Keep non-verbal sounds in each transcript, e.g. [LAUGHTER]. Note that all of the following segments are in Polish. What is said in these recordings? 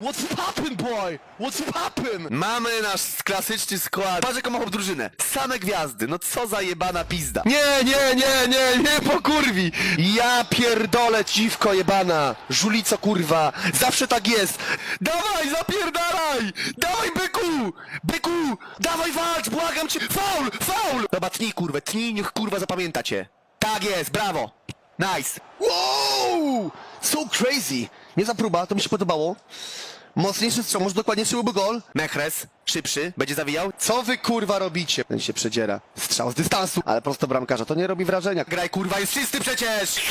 What's poppin', boy? What's poppin'? Mamy nasz klasyczny skład. Patrz jaką mam drużynę. Same gwiazdy. No co za jebana pizda. Nie, nie, nie, nie, nie pokurwi. Ja pierdolę ciwko jebana. Żulico kurwa. Zawsze tak jest. Dawaj, zapierdalaj. Dawaj byku. Byku. Dawaj walcz, błagam cię. Faul, faul. Dobra, tnij kurwę, tnij, niech kurwa zapamięta cię. Tak jest, brawo. Nice. Wow! So crazy. Nie za próba, to mi się podobało. Mocniejszy strzał, może dokładnie byłby gol. Mechres, szybszy, będzie zawijał. Co wy kurwa robicie? Ten się przedziera. Strzał z dystansu, ale prosto bramkarza, to nie robi wrażenia. Graj kurwa, jest czysty przecież! [LAUGHS]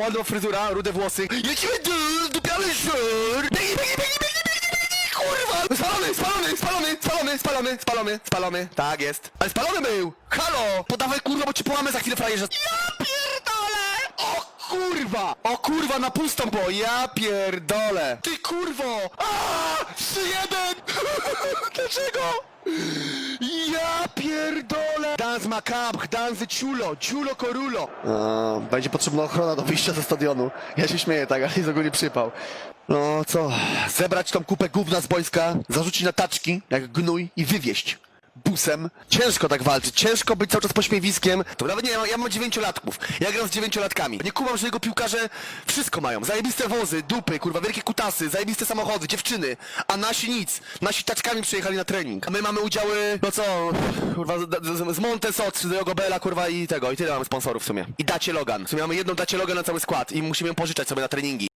Ładna fryzura, rude włosy. Lecimy dół, dupiany szur! Biegnij, biegnij, biegnij, biegnij, biegnij, biegnij, kurwa! Spalony, spalony, spalony, spalony, spalony, spalony, spalony. Tak jest. Ale spalony był! Halo! Podawaj kurwa, bo ci połamę za chwilę frajerze. Ja kurwa! O kurwa, na pustą bo ja pierdolę! Ty kurwo! A! 3-1! [LAUGHS] Dlaczego? Ja pierdolę! Dans macabre, dans ciulo, ciulo corulo. będzie potrzebna ochrona do wyjścia ze stadionu. Ja się śmieję tak, ale jest ogólnie przypał. No co, zebrać tą kupę gówna z boiska, zarzucić na taczki, jak gnój i wywieźć. Busem. Ciężko tak walczyć, ciężko być cały czas pośmiewiskiem. To nawet nie, ja mam- ja mam dziewięciolatków. Ja gram z dziewięciolatkami. Nie kumam, że jego piłkarze wszystko mają. Zajebiste wozy, dupy, kurwa, wielkie kutasy, zajebiste samochody, dziewczyny. A nasi nic. Nasi taczkami przyjechali na trening. A my mamy udziały, no co, kurwa, z, z, z Montesot, z Jogobela, kurwa i tego. I tyle mamy sponsorów w sumie. I Dacie Logan. W sumie mamy jedną Dacie Logan na cały skład i musimy ją pożyczać sobie na treningi.